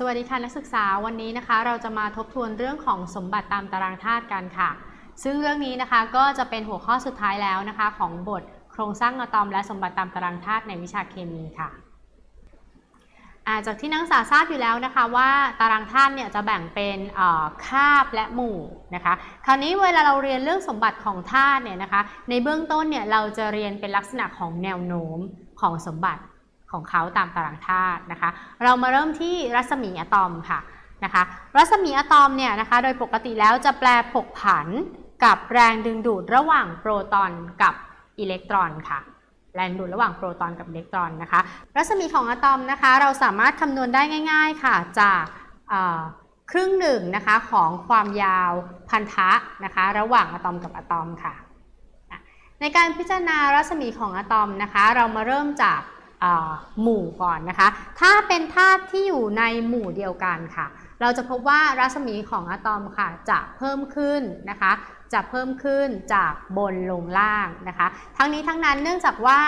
สวัสดีค่ะนักศึกษาวันนี้นะคะ เราจะมาทบทวนเรื่องของสมบัติตามตารางธาตุกันค่ะ ซึ่งเรื่องนี้นะคะก็จะเป็นหัวข้อสุดท้ายแล้วนะคะ ของบทโครงสร้างอะตอมและสมบัติตามตารางธาตุในวิชาเคมีค่ะาจากที่นักศึกษาทราบอยู่แล้วนะคะว่าตารางธาตุเนี่ยจะแบ่งเป็นคาบและหมู่นะคะคราวนี้เวลาเราเรียนเรื่องสมบัติของธาตุเนี่ยนะคะในเบื้องต้นเนี่ยเราจะเรียนเป็นลักษณะของแนวโน้มของสมบัติ ของเขาตามตารางธาตุนะคะ เรามาเริ่มที่รัศมีอะตอมค่ะนะคะ รัศมีอะตอมเนี่ยนะคะ โดยปกติแล้วจะแปลผกผันกับแรงดึงดูดระหว่างโปรตอนกับอิเล็กตรอนค่ะ แรงดูดระหว่างโปรตอนกับอิเล็กตรอนนะคะ รัศมีของอะตอมนะคะ เราสามารถคำนวณได้ง่าย ๆค่ะจากครึ่งหนึ่งนะคะของความยาวพันธะนะคะ ระหว่างอะตอมกับอะตอมค่ะ ในการพิจารณารัศมีของอะตอมนะคะ เรามาเริ่มจาก หมู่ก่อนนะคะ ถ้าเป็นธาตุที่อยู่ในหมู่เดียวกันค่ะ เราจะพบว่ารัศมีของอะตอมค่ะจะเพิ่มขึ้นนะคะ จะเพิ่มขึ้นจากบนลงล่างนะคะ ทั้งนี้ทั้งนั้นเนื่องจากว่า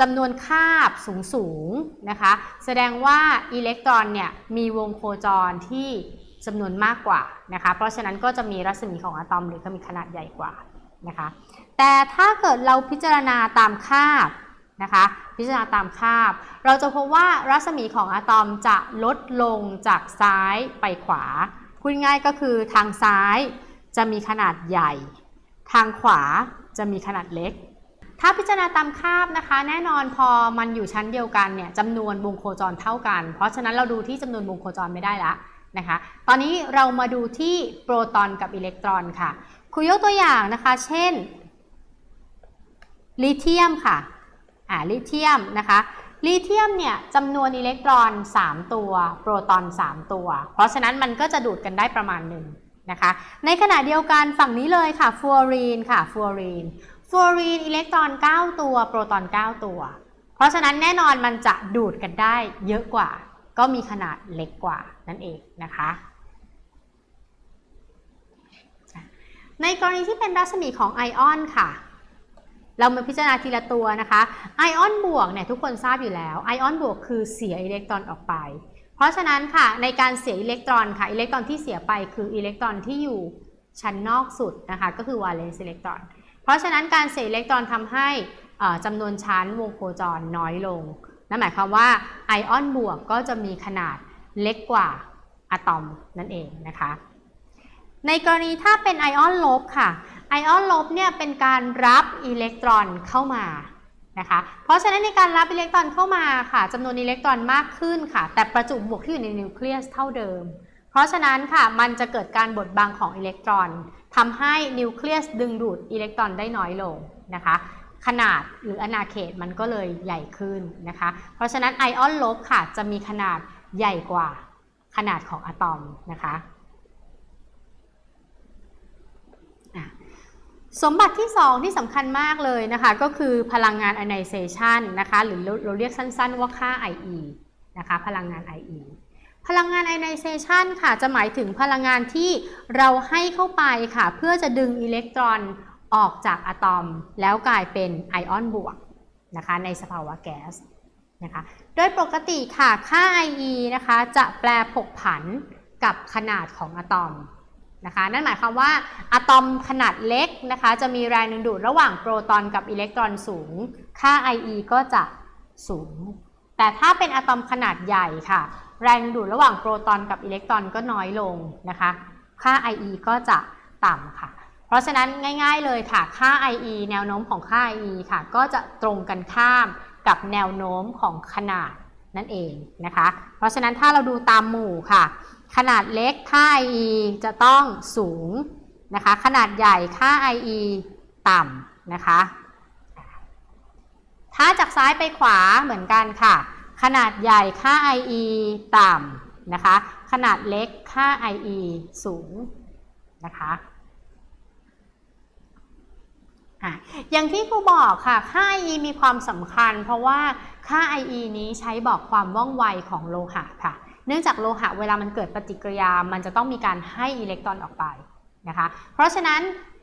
จำนวนคาบสูงสูงนะคะ แสดงว่าอิเล็กตรอนเนี่ยมีวงโคจรที่จำนวนมากกว่านะคะ เพราะฉะนั้นก็จะมีรัศมีของอะตอมหรือก็มีขนาดใหญ่กว่านะคะ แต่ถ้าเกิดเราพิจารณาตามคาบ นะคะ พิจารณาตามคาบ เราจะพบว่ารัศมีของอะตอมจะลดลงจากซ้ายไปขวาพูดง่ายก็คือทางซ้ายจะมีขนาดใหญ่ ทางขวาจะมีขนาดเล็ก ถ้าพิจารณาตามคาบนะคะ แน่นอนพอมันอยู่ชั้นเดียวกันเนี่ยจำนวนวงโคจรเท่ากัน เพราะฉะนั้นเราดูที่จำนวนวงโคจรไม่ได้ละนะคะ ตอนนี้เรามาดูที่โปรตอนกับอิเล็กตรอนค่ะครูยกตัวอย่างนะคะ เช่นลิเธียมค่ะ อ่าลิเธียมนะคะลิเธียมเนี่ยจำนวนอิเล็กตรอน 3 ตัว โปรตอน 3 ตัว เพราะฉะนั้นมันก็จะดูดกันได้ประมาณหนึ่งนะคะในขณะเดียวกันฝั่งนี้เลยค่ะฟลูออรีนค่ะฟลูออรีนฟลูออรีนอิเล็กตรอน 9 ตัว โปรตอน 9 ตัว เพราะฉะนั้นแน่นอนมันจะดูดกันได้เยอะกว่า ก็มีขนาดเล็กกว่านั่นเองนะคะในกรณีที่เป็นรัศมีของไอออนค่ะ เรามาพิจารณาทีละตัวนะคะไอออนบวกเนี่ยทุกคนทราบอยู่แล้วไอออนบวกคือเสียอิเล็กตรอนออกไป เพราะฉะนั้นค่ะในการเสียอิเล็กตรอนค่ะอิเล็กตรอนที่เสียไปคืออิเล็กตรอนที่อยู่ชั้นนอกสุดนะคะก็คือวาเลนซ์อิเล็กตรอน เพราะฉะนั้นการเสียอิเล็กตรอนทำให้เอ่อจำนวนชั้นวงโคจรน้อยลง นั่นหมายความว่าไอออนบวกก็จะมีขนาดเล็กกว่าอะตอมนั่นเองนะคะ ในกรณีถ้าเป็นไอออนลบค่ะ ไอออนลบเนี่ยเป็นการรับอิเล็กตรอนเข้ามานะคะ เพราะฉะนั้นในการรับอิเล็กตรอนเข้ามาค่ะจำนวนอิเล็กตรอนมากขึ้นค่ะ แต่ประจุบวกที่อยู่ในนิวเคลียสเท่าเดิม เพราะฉะนั้นค่ะมันจะเกิดการบดบังของอิเล็กตรอนทำให้นิวเคลียสดึงดูดอิเล็กตรอนได้น้อยลงนะคะ ขนาดหรืออนาเขตมันก็เลยใหญ่ขึ้นนะคะ เพราะฉะนั้นไอออนลบค่ะจะมีขนาดใหญ่กว่าขนาดของอะตอมนะคะ สมบัติที่ 2 ที่สำคัญมากเลยนะคะก็คือพลังงาน ionization นะคะหรือเราเรียกสั้นๆว่าค่า IE นะคะพลังงาน IE พลังงาน ionization ค่ะจะหมายถึงพลังงานที่เราให้เข้าไปค่ะ เพื่อจะดึงอิเล็กตรอนออกจากอะตอม แล้วกลายเป็นไอออนบวกนะคะในสภาวะแก๊สนะคะโดยปกติค่ะค่า IE นะคะจะแปลผกผันกับขนาดของอะตอม นะคะ นั่นหมายความว่าอะตอมขนาดเล็กนะคะ จะมีแรงดึงดูดระหว่างโปรตอนกับอิเล็กตรอนสูง ค่า IE ก็จะสูง แต่ถ้าเป็นอะตอมขนาดใหญ่ค่ะ แรงดึงดูดระหว่างโปรตอนกับอิเล็กตรอนก็น้อยลงนะคะ ค่า IE ก็จะต่ำค่ะ เพราะฉะนั้นง่ายๆเลยค่ะ ค่า IE แนวโน้มของค่า IE ค่ะ ก็จะตรงกันข้ามกับแนวโน้มของขนาดนั่นเองนะคะ เพราะฉะนั้นถ้าเราดูตามหมู่ค่ะ ขนาดเล็กค่า IE จะต้องสูงนะคะ ขนาดใหญ่ค่า IE ต่ำนะคะ ถ้าจากซ้ายไปขวาเหมือนกันค่ะ ขนาดใหญ่ค่า IE ต่ำนะคะ ขนาดเล็กค่า IE สูงนะคะอย่างที่ครูบอกค่ะค่า IE มีความสำคัญ เพราะว่าค่า IE นี้ใช้บอกความว่องไวของโลหะค่ะ เนื่องจากโลหะเวลามันเกิดปฏิกิริยา มันจะต้องมีการให้อิเล็กตรอนออกไปนะคะ เพราะฉะนั้น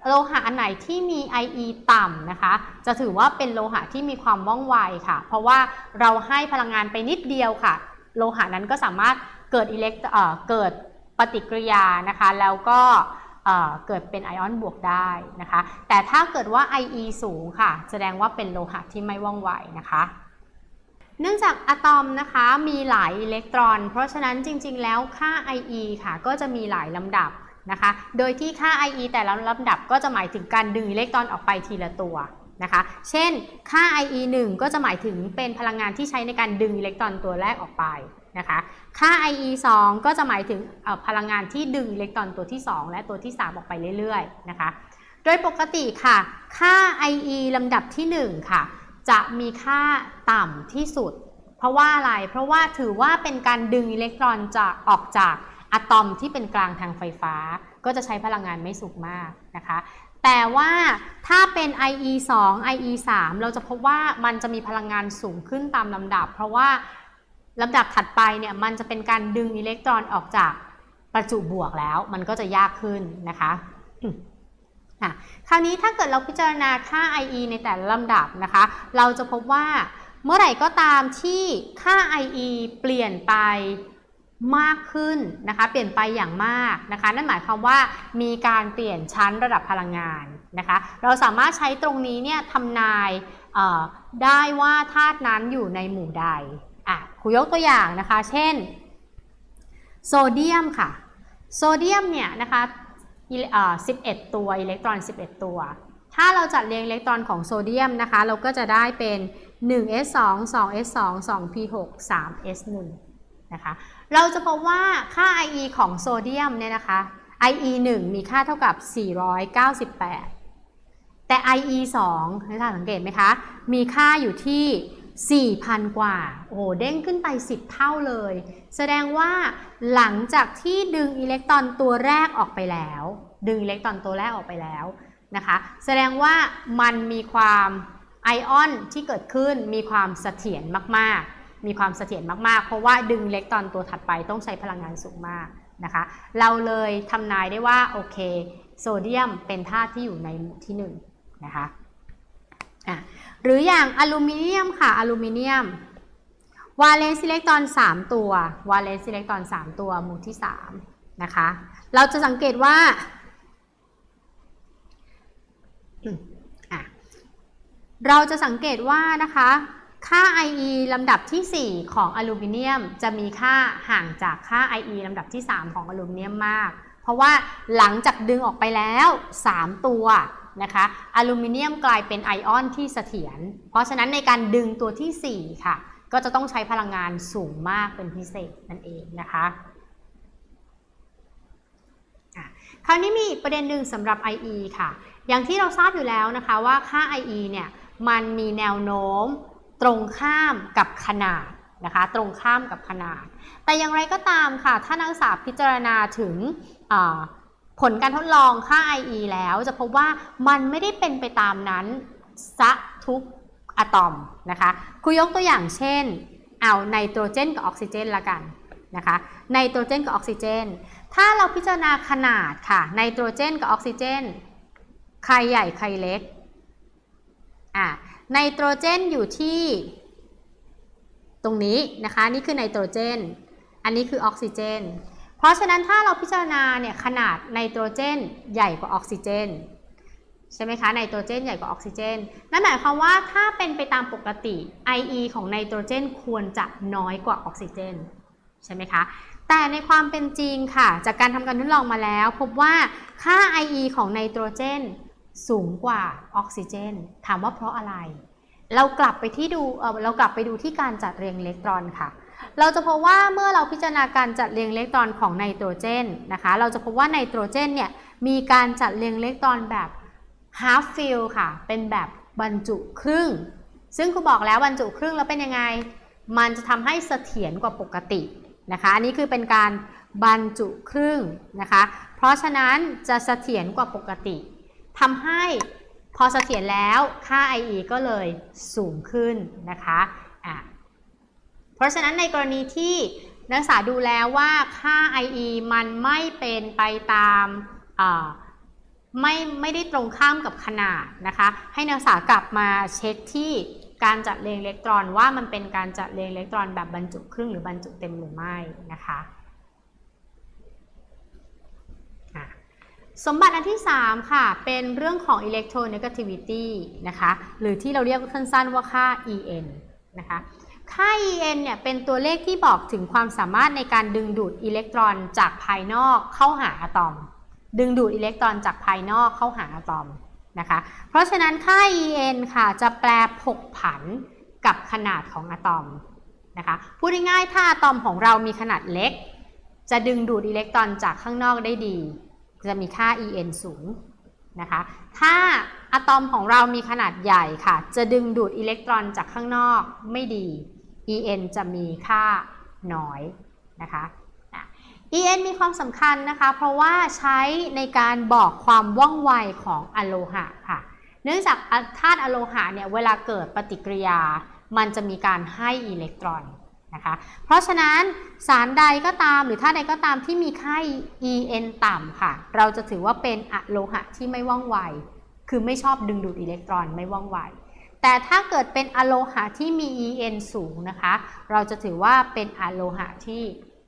โลหะอันไหนที่มี IE ต่ำนะคะ จะถือว่าเป็นโลหะที่มีความว่องไวค่ะ เพราะว่าเราให้พลังงานไปนิดเดียวค่ะ โลหะนั้นก็สามารถเกิดอิเล็กเอ่อเกิดปฏิกิริยานะคะ แล้วก็เอ่อเกิดเป็นไอออนบวกได้นะคะ แต่ถ้าเกิดว่า IE สูงค่ะ แสดงว่าเป็นโลหะที่ไม่ว่องไวนะคะ เนื่องจากอะตอมนะคะมีหลายอิเล็กตรอน เพราะฉะนั้นจริง ๆ แล้วค่า IE ค่ะก็จะมีหลายลำดับนะคะ โดยที่ค่า IE แต่ละลำดับก็จะหมายถึงการดึงอิเล็กตรอนออกไปทีละตัวนะคะ เช่น ค่า IE 1 ก็จะหมายถึงเป็นพลังงานที่ใช้ในการดึงอิเล็กตรอนตัวแรกออกไปนะคะ ค่า IE 2 ก็จะหมายถึงพลังงานที่ดึงอิเล็กตรอนตัวที่ 2 และตัวที่ 3 ออกไปเรื่อยๆนะคะ โดยปกติค่ะ ค่า IE ลำดับที่ 1 ค่ะ จะมีค่าต่ำที่สุด เพราะว่าอะไร เพราะว่าถือว่าเป็นการดึงอิเล็กตรอนจะออกจากอะตอมที่เป็นกลางทางไฟฟ้า ก็จะใช้พลังงานไม่สูงมากนะคะ แต่ว่าถ้าเป็น IE 2 IE 3เราจะพบว่ามันจะมีพลังงานสูงขึ้นตามลำดับ เพราะว่าลำดับถัดไปเนี่ยมันจะเป็นการดึงอิเล็กตรอนออกจากประจุบวกแล้ว มันก็จะยากขึ้นนะคะ อืมอะคราวนี้ถ้าเกิดเราพิจารณาค่า IE ในแต่ละลำดับนะคะ เราจะพบว่าเมื่อไหร่ก็ตามที่ค่า IE เปลี่ยนไปมากขึ้นนะคะ เปลี่ยนไปอย่างมากนะคะ นั่นหมายความว่ามีการเปลี่ยนชั้นระดับพลังงานนะคะ เราสามารถใช้ตรงนี้เนี่ยทำนายได้ว่าธาตุนั้นอยู่ในหมู่ใดอะครูยกตัวอย่างนะคะ เช่น โซเดียมค่ะ โซเดียมเนี่ยนะคะ 11 ตัวอิเล็กตรอน 11 ตัว ถ้าเราจัดเรียงอิเล็กตรอนของโซเดียมนะคะ เราก็จะได้เป็น 1s2 2s2 2p6 3s1 นะคะเราจะพบว่าค่า IE ของโซเดียมเนี่ยนะคะ IE 1 มีค่าเท่ากับ 498 แต่ IE 2ให้ท่านสังเกตไหมคะ มีค่าอยู่ที่ 4,000 กว่า โอ้โห เด้งขึ้นไป 10 เท่าเลย แสดงว่าหลังจากที่ดึงอิเล็กตรอนตัวแรกออกไปแล้ว ดึงอิเล็กตรอนตัวแรกออกไปแล้วนะคะ แสดงว่ามันมีความไอออนที่เกิดขึ้นมีความเสถียรมากๆ มีความเสถียรมากๆ เพราะว่าดึงอิเล็กตรอนตัวถัดไปต้องใช้พลังงานสูงมากนะคะ เราเลยทำนายได้ว่าโอเค โซเดียมเป็นธาตุที่อยู่ในหมู่ที่1นะคะอะ หรืออย่างอลูมิเนียมค่ะอลูมิเนียม วาเลนซ์อิเล็กตรอน 3 ตัว วาเลนซ์อิเล็กตรอน 3 ตัวหมู่ที่ 3 นะคะ เราจะสังเกตว่าเราจะสังเกตว่านะคะ ค่า IE ลำดับที่ 4 ของอลูมิเนียม จะมีค่าห่างจากค่า IE ลำดับที่ 3 ของอลูมิเนียมมาก เพราะว่าหลังจากดึงออกไปแล้ว 3 ตัว นะคะอลูมิเนียมกลายเป็นไอออนที่เสถียร เพราะฉะนั้นในการดึงตัวที่ 4 ค่ะ ก็จะต้องใช้พลังงานสูงมากเป็นพิเศษนั่นเองนะคะคราวนี้มีประเด็นหนึ่งสำหรับ IE ค่ะ อย่างที่เราทราบอยู่แล้วนะคะว่าค่า IE เนี่ยมันมีแนวโน้มตรงข้ามกับขนาดนะคะตรงข้ามกับขนาด แต่อย่างไรก็ตามค่ะ ถ้านักศึกษาพิจารณาถึง ผลการทดลองค่า IE แล้วจะพบว่ามันไม่ได้เป็นไปตามนั้นซะทุกอะตอมนะคะครูยกตัวอย่างเช่น เอาไนโตรเจนกับออกซิเจนละกันนะคะไนโตรเจนกับออกซิเจน ถ้าเราพิจารณาขนาดค่ะไนโตรเจนกับออกซิเจน ใครใหญ่ใครเล็กอะไนโตรเจนอยู่ที่ ตรงนี้นะคะ นี่คือไนโตรเจน อันนี้คือออกซิเจน เพราะฉะนั้นถ้าเราพิจารณาเนี่ยขนาดไนโตรเจนใหญ่กว่าออกซิเจนใช่ไหมคะไนโตรเจนใหญ่กว่าออกซิเจน นั่นหมายความว่าถ้าเป็นไปตามปกติ IE ของไนโตรเจนควรจะน้อยกว่าออกซิเจนใช่ไหมคะ แต่ในความเป็นจริงค่ะ จากการทำการทดลองมาแล้ว พบว่าค่า IE ของไนโตรเจนสูงกว่าออกซิเจน ถามว่าเพราะอะไร เรากลับไปที่ดูเออเรากลับไปดูที่การจัดเรียงอิเล็กตรอนค่ะ เราจะพบว่าเมื่อเราพิจารณาการจัดเรียงอิเล็กตรอนของไนโตรเจนนะคะ เราจะพบว่าไนโตรเจนเนี่ยมีการจัดเรียงอิเล็กตรอนแบบ half fill ค่ะ เป็นแบบบรรจุครึ่ง ซึ่งครูบอกแล้วบรรจุครึ่งแล้วเป็นยังไง มันจะทำให้เสถียรกว่าปกตินะคะ อันนี้คือเป็นการบรรจุครึ่งนะคะ เพราะฉะนั้นจะเสถียรกว่าปกติ ทำให้พอเสถียรแล้วค่า IE ก็เลยสูงขึ้นนะคะอะ ราะฉะนั้นในกรณีที่นักศึกษาดูแล้วว่าค่า IE มันไม่เป็นไปตามไม่ไม่ได้ตรงข้ามกับขนาดนะคะ ให้นักศึกษากลับมาเช็คที่การจัดเรียงอิเล็กตรอนว่ามันเป็นการจัดเรียงอิเล็กตรอนแบบบรรจุครึ่งหรือบรรจุเต็มหรือไม่นะคะสมบัติอันที่ 3 ค่ะ เป็นเรื่องของอิเล็กโทรเนกาติวิตี้นะคะ หรือที่เราเรียกสั้นๆว่าค่า EN นะคะ ค่า En เนี่ยเป็นตัวเลขที่บอกถึงความสามารถในการดึงดูดอิเล็กตรอนจากภายนอกเข้าหาอะตอม ดึงดูดอิเล็กตรอนจากภายนอกเข้าหาอะตอมนะคะ เพราะฉะนั้นค่า En ค่ะจะแปลผกผันกับขนาดของอะตอมนะคะพูดง่ายๆถ้าอะตอมของเรามีขนาดเล็ก จะดึงดูดอิเล็กตรอนจากข้างนอกได้ดี จะมีค่า En สูงนะคะ ถ้าอะตอมของเรามีขนาดใหญ่ค่ะ จะดึงดูดอิเล็กตรอนจากข้างนอกไม่ดี En จะมีค่าน้อยนะคะ En มีความสำคัญนะคะ เพราะว่าใช้ในการบอกความว่องไวของอะโลหะค่ะ เนื่องจากธาตุอะโลหะเนี่ยเวลาเกิดปฏิกิริยา มันจะมีการให้อิเล็กตรอนนะคะ เพราะฉะนั้นสารใดก็ตามหรือธาตุใดก็ตามที่มีค่า En ต่ำค่ะ เราจะถือว่าเป็นอะโลหะที่ไม่ว่องไว คือไม่ชอบดึงดูดอิเล็กตรอนไม่ว่องไว แต่ถ้าเกิดเป็นอะโลหะที่มี En สูงนะคะ เราจะถือว่าเป็นอะโลหะที่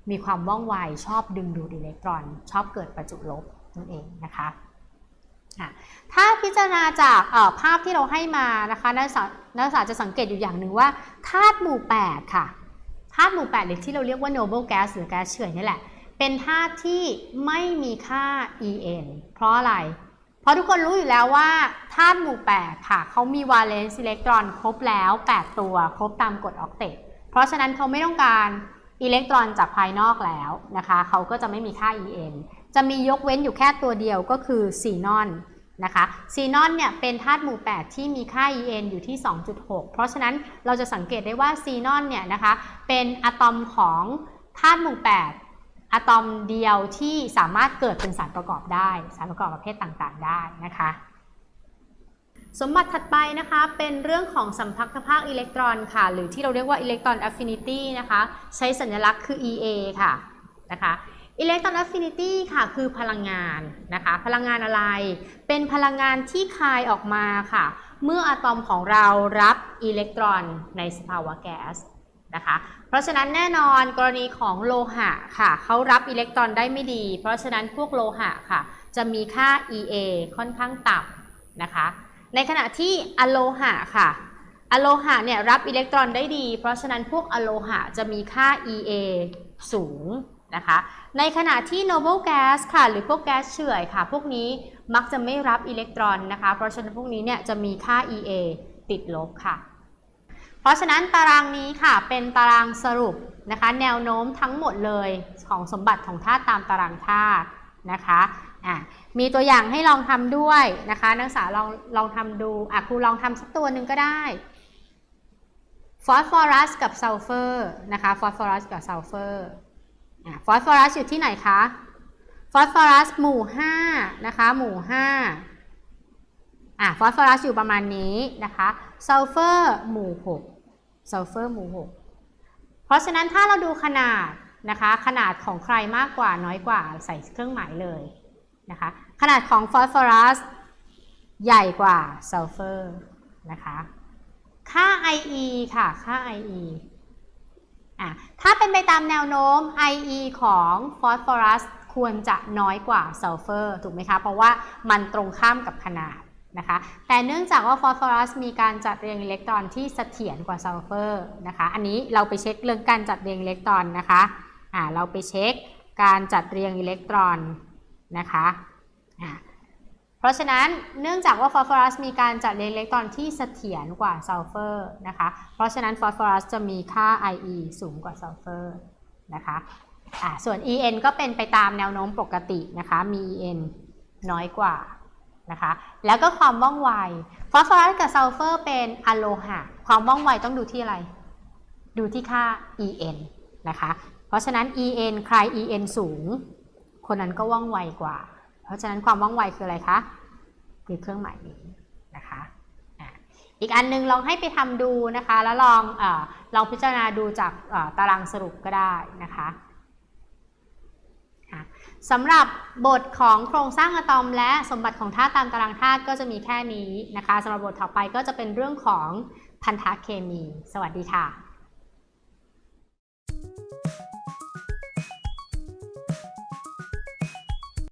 มีความว่องไวชอบดึงดูดอิเล็กตรอน ชอบเกิดประจุลบนั่นเองนะคะถ้าพิจารณาจากภาพที่เราให้มานะคะนักศึกษานักศึกษาจะสังเกตอยู่อย่างหนึ่งว่าธาตุหมู่ 8 ค่ะธาตุหมู่ 8 หรือที่เราเรียกว่า noble gas หรือแก๊สเฉื่อยนี่แหละ เป็นธาตุที่ไม่มีค่า En เพราะอะไรเพราะทุกคนรู้อยู่แล้วว่าธาตุหมู่ 8 ค่ะเขามีวาเลนซ์อิเล็กตรอนครบแล้ว 8 ตัวครบตามกฎออกเตตเพราะฉะนั้นเขาไม่ต้องการอิเล็กตรอนจากภายนอกแล้วนะคะเขาก็จะไม่มีค่า En จะมียกเว้นอยู่แค่ตัวเดียวก็คือซีนอนนะคะซีนอนเนี่ยเป็นธาตุหมู่ 8 ที่มีค่า En อยู่ที่ 2.6 เพราะฉะนั้นเราจะสังเกตได้ว่าซีนอนเนี่ยนะคะเป็นอะตอมของธาตุหมู่ 8 อะตอมเดียวที่สามารถเกิดเป็นสารประกอบได้ สารประกอบประเภทต่างๆ ได้นะคะ สมบัติถัดไปนะคะเป็นเรื่องของสัมพัทธภาคอิเล็กตรอนค่ะ หรือที่เราเรียกว่าอิเล็กตรอนแอฟฟินิตี้นะคะ ใช้สัญลักษณ์คือ EA ค่ะนะคะอิเล็กตรอนแอฟฟินิตี้ค่ะคือพลังงานนะคะ พลังงานอะไร เป็นพลังงานที่คายออกมาค่ะ เมื่ออะตอมของเรารับอิเล็กตรอนในสภาวะแก๊ส นะคะ เพราะฉะนั้นแน่นอนกรณีของโลหะค่ะเขารับอิเล็กตรอนได้ไม่ดี เพราะฉะนั้นพวกโลหะค่ะ จะมีค่า EA ค่อนข้างต่ำนะคะ ในขณะที่อะโลหะค่ะอะโลหะเนี่ยรับอิเล็กตรอนได้ดี เพราะฉะนั้นพวกอะโลหะจะมีค่า EA สูงนะคะ ในขณะที่ noble gas ค่ะ หรือพวกแก๊สเฉื่อยค่ะ พวกนี้มักจะไม่รับอิเล็กตรอนนะคะ เพราะฉะนั้นพวกนี้เนี่ยจะมีค่า EA ติดลบค่ะ เพราะฉะนั้นตารางนี้ค่ะเป็นตารางสรุปนะคะ แนวโน้มทั้งหมดเลยของสมบัติของธาตุตามตารางธาตุนะคะอะมีตัวอย่างให้ลองทำด้วยนะคะ นักศึกษาลองลองทำดูอะครูลองทำสักตัวหนึ่งก็ได้ฟอสฟอรัสกับซัลเฟอร์นะคะฟอสฟอรัสกับซัลเฟอร์ฟอสฟอรัสอยู่ที่ไหนคะฟอสฟอรัสหมู่5นะคะหมู่5อะฟอสฟอรัสอยู่ประมาณนี้นะคะซัลเฟอร์หมู่ 6 ซัลเฟอร์หมู่ 6 เพราะฉะนั้นถ้าเราดูขนาดนะคะ ขนาดของใครมากกว่าน้อยกว่าใส่เครื่องหมายเลยนะคะ ขนาดของฟอสฟอรัสใหญ่กว่าซัลเฟอร์นะคะ ค่า IE ค่ะ ค่า IE อะ ถ้าเป็นไปตามแนวโน้ม IE ของฟอสฟอรัสควรจะน้อยกว่าซัลเฟอร์ถูกไหมคะ เพราะว่ามันตรงข้ามกับขนาด นะคะ แต่เนื่องจากว่าฟอสฟอรัสมีการจัดเรียงอิเล็กตรอนที่เสถียรกว่าซัลเฟอร์นะคะ อันนี้เราไปเช็คเรื่องการจัดเรียงอิเล็กตรอนนะคะอ่าเราไปเช็คการจัดเรียงอิเล็กตรอนนะคะอ่าเพราะฉะนั้นเนื่องจากว่าฟอสฟอรัสมีการจัดเรียงอิเล็กตรอนที่เสถียรกว่าซัลเฟอร์นะคะ เพราะฉะนั้นฟอสฟอรัสจะมีค่า IE สูงกว่าซัลเฟอร์นะคะอ่าส่วน En ก็เป็นไปตามแนวโน้มปกตินะคะมี En น้อยกว่า นะคะ แล้วก็ความว่องไว ฟอสฟอรัสกับซัลเฟอร์เป็นอะโลหะ ความว่องไวต้องดูที่อะไร ดูที่ค่า En นะคะ เพราะฉะนั้น En ใคร En สูง คนนั้นก็ว่องไวกว่า เพราะฉะนั้นความว่องไวคืออะไรคะคือเครื่องหมายนี้นะคะอีกอันนึงลองให้ไปทำดูนะคะ แล้วลองอลองพิจารณาดูจากตารางสรุปก็ได้นะคะ สำหรับบทของโครงสร้างอะตอมและสมบัติของธาตุตามตารางธาตุก็จะมีแค่นี้นะคะสำหรับบทถ่อไปก็จะเป็นเรื่องของพันธะเคมี สวัสดีค่ะ